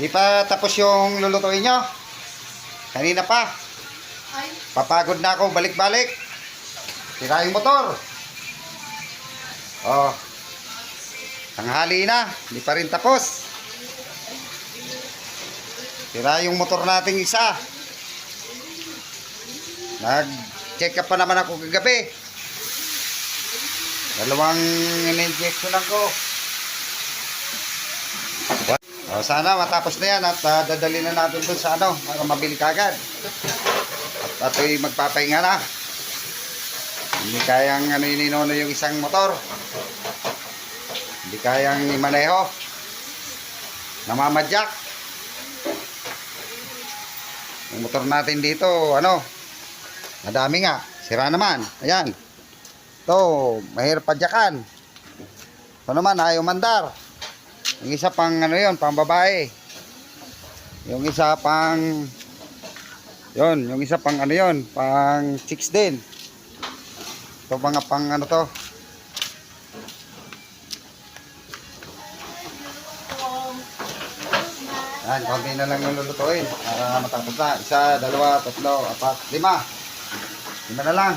Di pa tapos yung lulutuin nyo? Kanina pa. Ay, Papagod na ako balik-balik. Tira yung motor. Oh. Tanghali na. Di pa rin tapos. Tira yung motor nating isa. Nag-check up pa naman ako kagabi. Dalawang in-injection lang ko. O, sana matapos na yan at ah, dadali na natin dun sa ano para mabili kagad. At ato'y magpapahinga na. Hindi kayang ano ininono yung isang motor. Hindi kayang imaneho. Namamadyak. Yung motor natin dito, ano, madami nga. Sira naman. Ayan. Ito, mahirap padyakan. Ito naman, ayaw mandar. Yung isa pang ano yun, pang babae. Yung isa pang yon, yung isa pang ano yon, pang chicks din. Ito mga pang ano to. Yan, konti na lang lulutuin para matapos na. Isa, dalawa, tatlo, apat, lima. Lima na lang.